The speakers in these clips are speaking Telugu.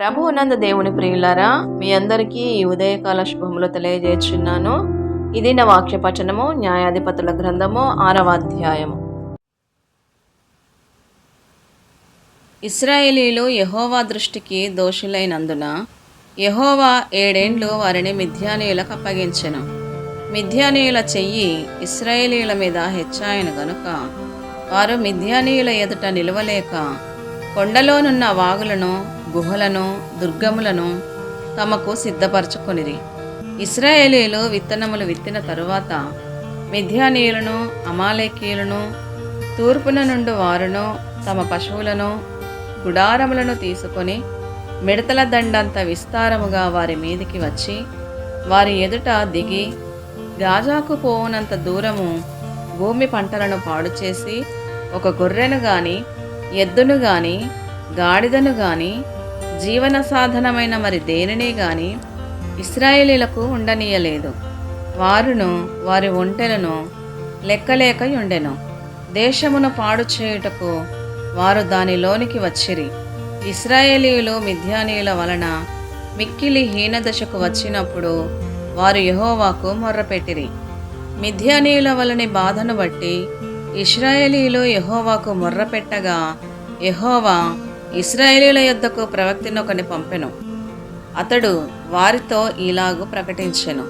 ప్రభువునంద దేవుని ప్రియులారా మీ అందరికీ ఈ ఉదయకాల శుభములు తెలియజేస్తున్నాను. ఇది నా వాక్య పఠనము న్యాయాధిపతుల గ్రంథము ఆరవ అధ్యాయము. ఇస్రాయేలీలు యహోవా దృష్టికి దోషులైనందున యహోవా ఏడేండ్లు వారిని మిథ్యానీయులకు అప్పగించెను. మిథ్యానీయుల చెయ్యి ఇస్రాయేలీల మీద హెచ్చాయను గనుక వారు మిథ్యానీయుల ఎదుట నిలవలేక కొండలోనున్న వాగులను గుహలను దుర్గములను తమకు సిద్ధపరచుకొనిరి. ఇస్రాయేలీలు విత్తనములు విత్తిన తరువాత మిథ్యానీయులను అమాలేకీయులను తూర్పున నుండి వారును తమ పశువులను గుడారములను తీసుకొని మిడతల దండంత విస్తారముగా వారి మీదికి వచ్చి వారి ఎదుట దిగి గాజాకు పోవునంత దూరము భూమి పంటలను పాడు చేసి ఒక గొర్రెను గాని ఎద్దును గాని గాడిదను గాని జీవన సాధనమైన మరి దేనిని గాని ఇస్రాయేలీలకు ఉండనీయలేదు. వారును వారి ఒంటెలను లెక్కలేక ఉండెను. దేశమును పాడు చేయుటకు వారు దానిలోనికి వచ్చిరి. ఇస్రాయేలీయులు మిథ్యానీయుల వలన మిక్కిలి హీనదశకు వచ్చినప్పుడు వారు యహోవాకు మొర్రపెట్టిరి. మిథ్యానీయుల వలని బాధను బట్టి ఇస్రాయేలీయులు యహోవాకు మొర్రపెట్టగా యహోవా ఇస్రాయేలీల యొద్దకు ప్రవక్తినొకని పంపెను. అతడు వారితో ఇలాగు ప్రకటించెను.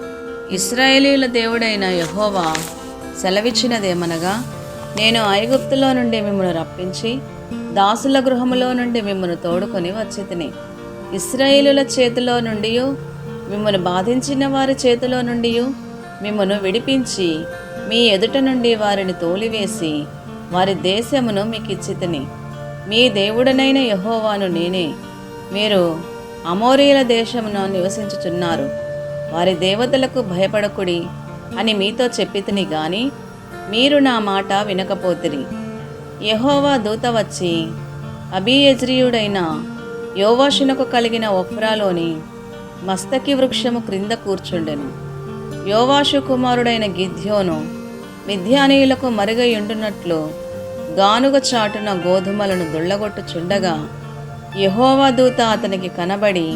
ఇస్రాయేలీల దేవుడైన యహోవా సెలవిచ్చినదేమనగా నేను ఐగుప్తులో నుండి మిమ్మల్ని రప్పించి దాసుల గృహములో నుండి మిమ్మల్ని తోడుకొని వచ్చి తిని ఇస్రాయేలుల చేతిలో నుండి మిమ్మల్ని బాధించిన వారి చేతిలో నుండి మిమ్మను విడిపించి మీ ఎదుట నుండి వారిని తోలివేసి వారి దేశమును మీకు ఇచ్చి తిని మీ దేవుడనైన యహోవాను నేనే. మీరు అమోరీల దేశమును నివసించుచున్నారు. వారి దేవతలకు భయపడకుడి అని మీతో చెప్పితిని గాని మీరు నా మాట వినకపోతిరి. యహోవా దూత వచ్చి అభియజ్రీయుడైన యోవాషునకు కలిగిన ఒఫ్రాలోని మస్తకి వృక్షము క్రింద కూర్చుండెను. యోవాషు కుమారుడైన గిద్యోను మిథ్యానీయులకు మరుగయుండునట్లు గానుగ చాటున గోధుమలను దుళ్ళగొట్టుచుండగా యహోవా దూత అతనికి కనబడి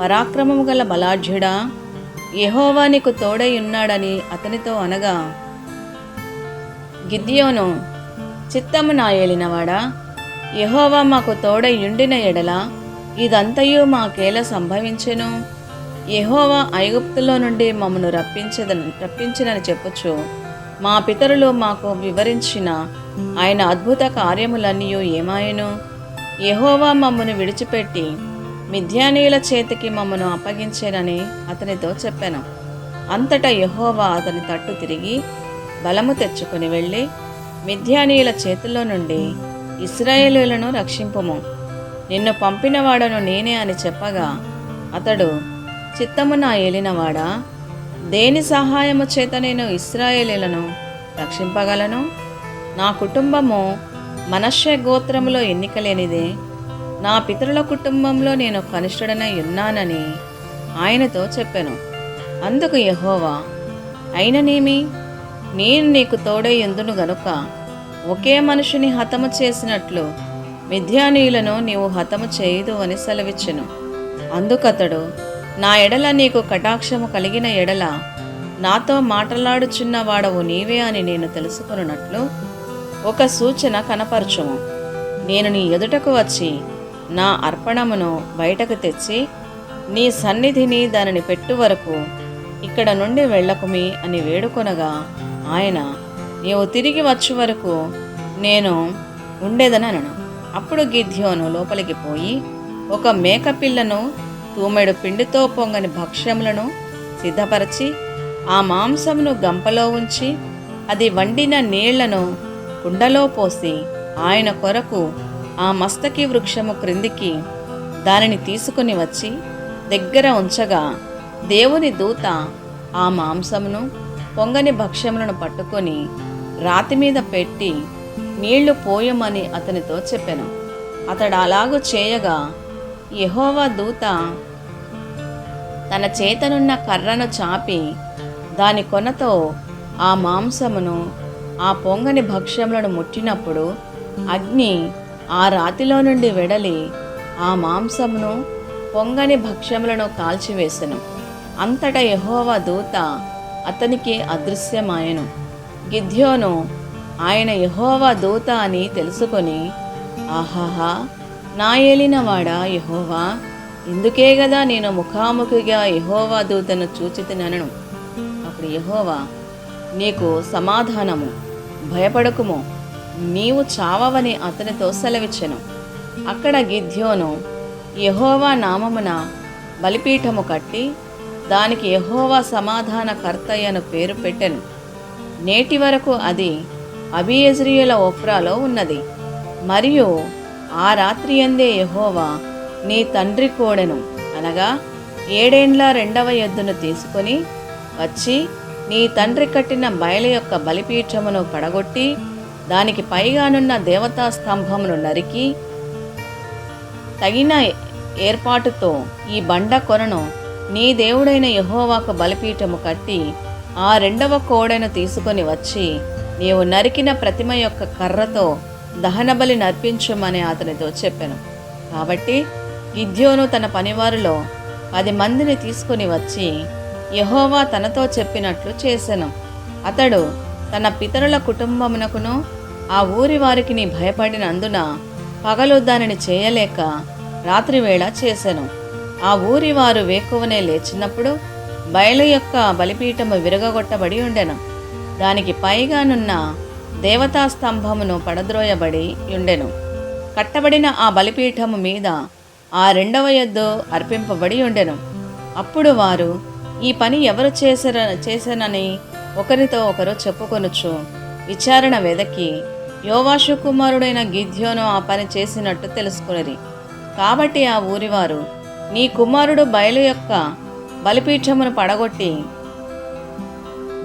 పరాక్రమము గల బలాఢ్యుడా యహోవా నీకు తోడై ఉన్నాడని అతనితో అనగా గిద్యోను చిత్తము నా ఏలినవాడా? యహోవా మాకు తోడై ఉండిన ఎడల ఇదంతయు మాకేల సంభవించెను? యహోవా ఐగుప్తులో నుండి మమ్మను రప్పించదని రప్పించినని చెప్పుచు మా పితరులు మాకు వివరించిన ఆయన అద్భుత కార్యములన్నీ ఏమాయను? యహోవా మమ్మను విడిచిపెట్టి మిథ్యానీయుల చేతికి మమ్మను అప్పగించేనని అతనితో చెప్పాను. అంతటా యహోవా అతని తట్టు తిరిగి బలము తెచ్చుకొని వెళ్ళి మిథ్యానీయుల చేతిలో నుండి ఇస్రాయేలీలను రక్షింపుము. నిన్ను పంపినవాడను నేనే అని చెప్పగా అతడు చిత్తము నా ఏలినవాడా? దేని సహాయము చేత నేను ఇస్రాయేలీలను రక్షింపగలను? నా కుటుంబము మనశ్శే గోత్రములో ఎన్నికలేనిదే. నా పితరుల కుటుంబంలో నేను కనిష్ఠుడనై ఉన్నానని ఆయనతో చెప్పాను. అందుకు యహోవా అయిననేమి? నేను నీకు తోడై ఎందును గనుక ఒకే మనుషుని హతము చేసినట్లు మిథ్యానీయులను నీవు హతము చేయదు అని సెలవిచ్చెను. అందుకతడు నా ఎడల నీకు కటాక్షము కలిగిన ఎడల నాతో మాటలాడుచున్న వాడవు నీవే అని నేను తెలుసుకున్నట్లు ఒక సూచన కనపరచుము. నేను నీ ఎదుటకు వచ్చి నా అర్పణమును బయటకు తెచ్చి నీ సన్నిధిని దానిని పెట్టు వరకు ఇక్కడ నుండి వెళ్ళకుమి అని వేడుకొనగా ఆయన నీవు తిరిగి వచ్చు వరకు నేను ఉండేదని అనను అప్పుడు గిద్యోను లోపలికి పోయి ఒక మేకపిల్లను తూమెడు పిండితో పొంగని భక్ష్యములను సిద్ధపరచి ఆ మాంసమును గంపలో ఉంచి అది వండిన నీళ్ళను కుండలో పోసి ఆయన కొరకు ఆ మస్తకి వృక్షము క్రిందికి దానిని తీసుకుని వచ్చి దగ్గర ఉంచగా దేవుని దూత ఆ మాంసమును పొంగని భక్ష్యములను పట్టుకొని రాతి మీద పెట్టి నీళ్ళు పోయమని అతనితో చెప్పెను. అతడు అలాగూ చేయగా యహోవా దూత తన చేతనున్న కర్రను చాపి దాని కొనతో ఆ మాంసమును ఆ పొంగని భక్ష్యములను ముట్టినప్పుడు అగ్ని ఆ రాతిలో నుండి వెడలి ఆ మాంసమును పొంగని భక్ష్యములను కాల్చివేసెను. అంతటా యహోవ దూత అతనికి అదృశ్యమాయెను. గిద్యోను ఆయన యహోవా దూత అని తెలుసుకొని ఆహాహా నా ఏలినవాడా యహోవా? ఇందుకే గదా నేను ముఖాముఖిగా యహోవా దూతను చూచితినను అప్పుడు యహోవా నీకు సమాధానము. భయపడకుము. నీవు చావవని అతనితో సెలవిచ్చెను. అక్కడ గిద్యోను యహోవా నామమున బలిపీఠము కట్టి దానికి యహోవా సమాధాన కర్తయ్యను పేరు పెట్టెను. నేటి వరకు అది అబియజ్రియుల ఒఫ్రాలో ఉన్నది. మరియు ఆ రాత్రి అందే యహోవా నీ తండ్రి కోడెను అనగా ఏడేండ్ల రెండవ ఎద్దును తీసుకొని వచ్చి నీ తండ్రి కట్టిన బయలు యొక్క బలిపీఠమును పడగొట్టి దానికి పైగానున్న దేవతా స్తంభమును నరికి తగిన ఏర్పాటుతో ఈ బండ కొనను. నీ దేవుడైన యహోవాకు బలిపీఠము కట్టి ఆ రెండవ కోడెను తీసుకొని వచ్చి నీవు నరికిన ప్రతిమ యొక్క కర్రతో దహనబలి నర్పించమని అతనితో చెప్పాను. కాబట్టి గిద్యోను తన పనివారిలో పది మందిని తీసుకుని వచ్చి యహోవా తనతో చెప్పినట్లు చేసెను. అతడు తన పితరుల కుటుంబమునకును ఆ ఊరి వారికి భయపడినందున పగలు దానిని చేయలేక రాత్రివేళ చేసెను. ఆ ఊరి వారు వేకువనే లేచినప్పుడు బయలు యొక్క బలిపీఠము విరగగొట్టబడి ఉండెను. దానికి పైగానున్న దేవతా స్తంభమును పడద్రోయబడి ఉండెను. కట్టబడిన ఆ బలిపీఠము మీద ఆ రెండవ ఎద్దు అర్పింపబడి ఉండెను. అప్పుడు వారు ఈ పని ఎవరు చేసర చేశానని ఒకరితో ఒకరు చెప్పుకొనుచు. విచారణ వెదకి యోవాషు కుమారుడైన గిద్యోను ఆ పని చేసినట్టు తెలుసుకునిరి. కాబట్టి ఆ ఊరివారు నీ కుమారుడు బయలు యొక్క బలిపీఠమును పడగొట్టి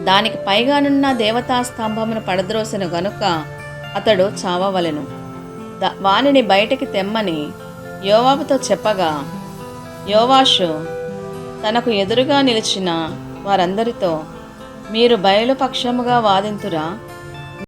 దానికి పైగానున్న దేవతా స్తంభమును పడద్రోసెను గనుక అతడు చావవలెను. ద వానిని బయటికి తెమ్మని యోవాబుతో చెప్పగా యోవాషు తనకు ఎదురుగా నిలిచిన వారందరితో మీరు బయలు పక్షముగా వాదింతురా?